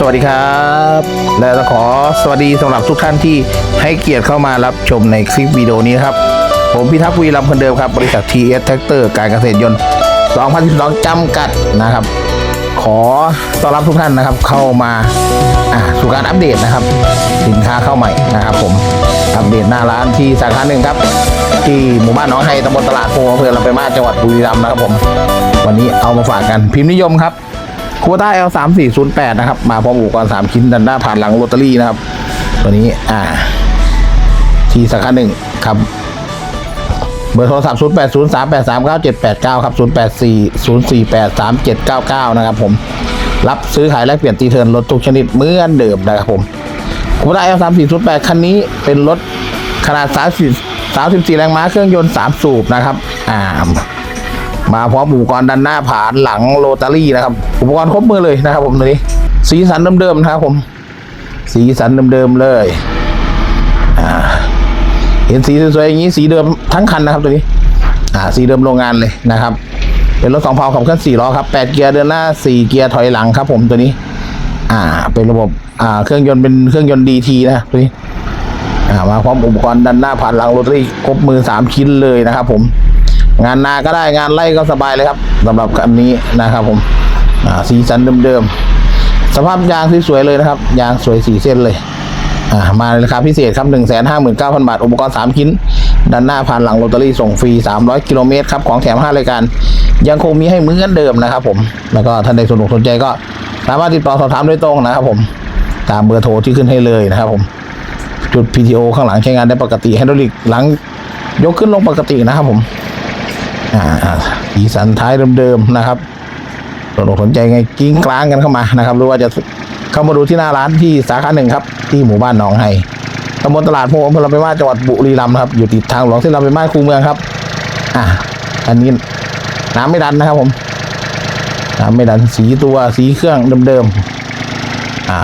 สวัสดีครับ และขอสวัสดีสำหรับทุกท่านที่ให้เกียรติเข้ามารับชมในคลิปวิดีโอนี้ครับ ผมพิทักษ์วีรัมย์คนเดิมครับ บริษัท TS Tractor การเกษตรยนต์ 2012จำกัดนะครับ ขอต้อนรับทุกท่านนะครับเข้ามาอ่าสู่การอัปเดตนะครับ สินค้าเข้าใหม่นะครับ ผมอัปเดตหน้าร้านที่สาขาหนึ่งครับ ที่หมู่บ้านหนองไฮตำบลตลาดโพอำเภอลำปางมาจังหวัดบุรีรัมย์นะครับผม วันนี้เอามาฝากกันพิมพ์นิยมครับ คูต้า L 3 4 0 8นะครับ มาพร้อมอุปกรณ์3ชิ้นดันหน้าผ่านหลังโรตารี่นะครับ ตัวนี้ อ่า ที่สาขาหนึ่งครับ เบอร์โทรศัพท์0 8 0 3 8 3 9 7 8 9 ครับ 0 8 4 0 4 8 3 7 9 9 นะครับผม รับซื้อขายแลกเปลี่ยนตีเทิร์นรถทุกชนิดเหมือนเดิมนะครับผมคูต้า L 3 4 0 8คันนี้เป็นรถขนาด 30 34 แรงม้าเครื่องยนต์ 3 สูบนะครับ อ่า มาพร้อมอุปกรณ์ดันหน้าผานหลังโรตารี่นะครับ อุปกรณ์ครบมือเลยนะครับ ผมตัวนี้ สีสันเดิมๆนะครับผม สีสันเดิมๆเลยเห็นสีสวยๆอย่างนี้สีเดิมทั้งคันนะครับตัวนี้ อ่า สีเดิมโรงงานเลยนะครับ เป็นรถสองเพาขับเคลื่อนสี่ล้อครับแปดเกียร์เดินหน้าสี่เกียร์ถอยหลังครับ ผมตัวนี้ อ่า เป็นระบบอ่าเครื่องยนต์เป็นเครื่องยนต์ดีทีนะตัวนี้อ่ามาพร้อมอุปกรณ์ดันหน้าผ่านหลังโรตารี่ครบมือสามชิ้นเลยนะครับ ผม งานนาก็ได้งานไล่ก็สบายเลยครับสำหรับคันนี้นะครับผมสีสันเดิมๆสภาพยางสวยๆเลยนะครับ ยางสวยสีเส้นเลยอ่ามาในราคาพิเศษครับหนึ่งแสนห้าหมื่นเก้าพันบาท อุปกรณ์สามชิ้น ด้านหน้าผ่านหลังโรตารี่ส่งฟรีสามร้อยกิโลเมตรครับ ของแถมห้ารายการ ยังคงมีให้เหมือนเดิมนะครับผม แล้วก็ท่านใดสนอกสนใจก็สามารถติดต่อสอบถามโดยตรงนะครับผม ตามเบอร์โทรที่ขึ้นให้เลยนะครับผม จุด PTO ข้างหลังใช้งานได้ปกติไฮดรอลิกหลังยกขึ้นลงปกตินะครับผม อ่าอีสันท้ายเดิมๆนะครับสนอกสนใจไงกิ้งกลางกันเข้ามานะครับ หรือว่าจะเข้ามาดูที่หน้าร้านที่สาขาหนึ่งครับ ที่หมู่บ้านหนองไฮตำบลตลาดโพอำเภอลำปางมาจังหวัดบุรีรัมย์ครับ อยู่ติดทางหลวงเส้นลำปางมาคูเมืองครับ อ่าอันนี้น้ำไม่ดันนะครับผมน้ำไม่ดันสีตัวสีเครื่องเดิมๆอ่า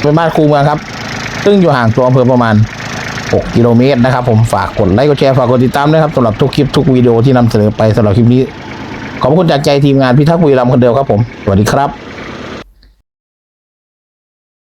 เป็นบ้านคูเมืองครับ ซึ่งอยู่ห่างตัวอำเภอประมาณ 6 กิโลเมตรนะครับผมฝากกดไลค์กดแชร์ฝากกดติดตามด้วยครับสำหรับทุกคลิปทุกวิดีโอที่นำเสนอไปสำหรับคลิปนี้ ขอบคุณจากใจทีมงานพิทักษ์บุรีรัมย์คนเดียวครับผมสวัสดีครับ